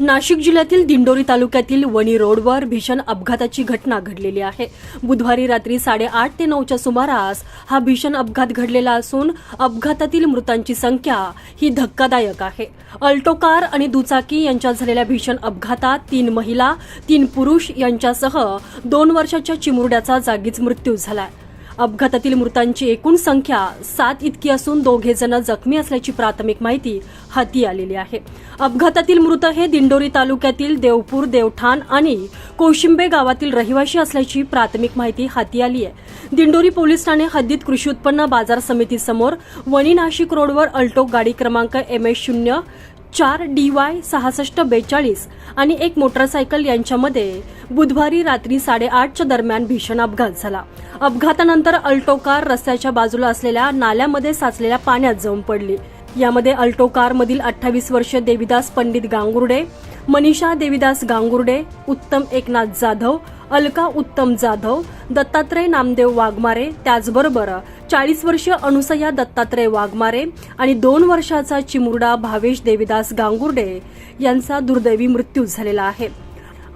नाशिक जिल्ह्यातील दिंडोरी तालुक्यातील वणी रोडवर भीषण अपघाताची घटना घडलेली आहे. बुधवारी रात्री साडेआठ ते नऊच्या सुमारास हा भीषण अपघात घडलेला असून अपघातातील मृतांची संख्या ही धक्कादायक आहे. अल्टो कार आणि दुचाकी यांच्यात झालेल्या भीषण अपघातात तीन महिला तीन पुरुष यांच्यासह दोन वर्षाच्या चिमुरड्याचा जागीच मृत्यू झाला आहे अपघातातील मृतांची एकूण संख्या सात इतकी असून दोघे जण जखमी असल्याची प्राथमिक माहिती हाती आलेली आहे. अपघातातील मृत हे दिंडोरी तालुक्यातील देवपूर देवठाण आणि कोशिंबे गावातील रहिवाशी असल्याची प्राथमिक माहिती हाती आली आहे. दिंडोरी पोलीस ठाणे हद्दीत कृषी उत्पन्न बाजार समितीसमोर वणी नाशिक रोडवर अल्टो गाडी क्रमांक एम एस शून्य चार डी वाय सहासष्ट बेचाळीस आणि एक मोटरसायकल यांच्यामध्ये बुधवारी रात्री साडेआठच्या दरम्यान भीषण अपघात झाला. अपघातानंतर अल्टो कार रस्त्याच्या बाजूला असलेल्या नाल्यामध्ये साचलेल्या पाण्यात जाऊन पडली. यामध्ये अल्टो कारमधील अठ्ठावीस वर्षीय देविदास पंडित गांगुर्डे मनीषा देविदास गांगुर्डे उत्तम एकनाथ जाधव अलका उत्तम जाधव दत्तात्रय नामदेव वाघमारे त्याचबरोबर चाळीस वर्षीय अनुसया दत्तात्रय वाघमारे आणि दोन वर्षाचा चिमुरडा भावेश देविदास गांगुर्डे यांचा दुर्दैवी मृत्यू झालेला आहे.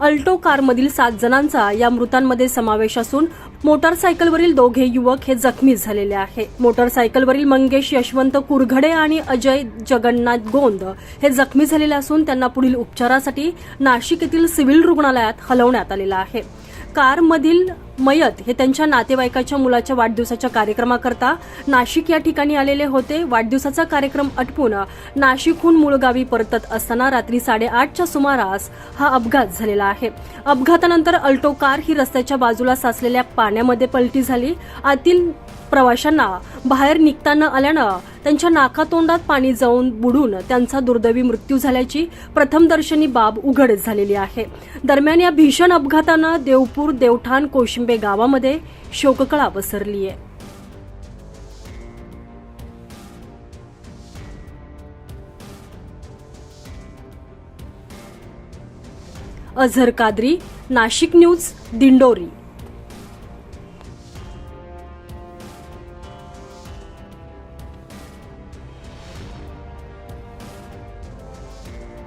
अल्टो कारमधील सात जणांचा या मृतांमध्ये समावेश असून मोटारसायकलवरील दोघे युवक हे जखमी झालेले आहे मोटारसायकलवरील मंगेश यशवंत कुरघडे आणि अजय जगन्नाथ गोंद हे जखमी झालेले असून त्यांना पुढील उपचारासाठी नाशिक येथील सिव्हिल रुग्णालयात हलवण्यात आलेलं आहे. कारमधील मयत हे त्यांच्या नातेवाईकाच्या मुलाच्या वाढदिवसाच्या कार्यक्रमाकरता नाशिक या ठिकाणी आलेले होते. वाढदिवसाचा कार्यक्रम आटपून नाशिकहून मूळगावी परतत असताना रात्री साडेआठच्या सुमारास हा अपघात झालेला आहे. अपघातानंतर अल्टो कार ही रस्त्याच्या बाजूला साचलेल्या पाण्यामध्ये पलटी झाली. आतील प्रवाशांना बाहेर निघताना आल्यानं त्यांच्या नाकातोंडात पाणी जाऊन बुडून त्यांचा दुर्दैवी मृत्यू झाल्याची प्रथमदर्शनी बाब उघड झालेली आहे. दरम्यान या भीषण अपघातानं देवपूर देवठाण कोशिंबे गावामध्ये शोककळा पसरली आहे अझर कादरी नाशिक न्यूज दिंडोरी.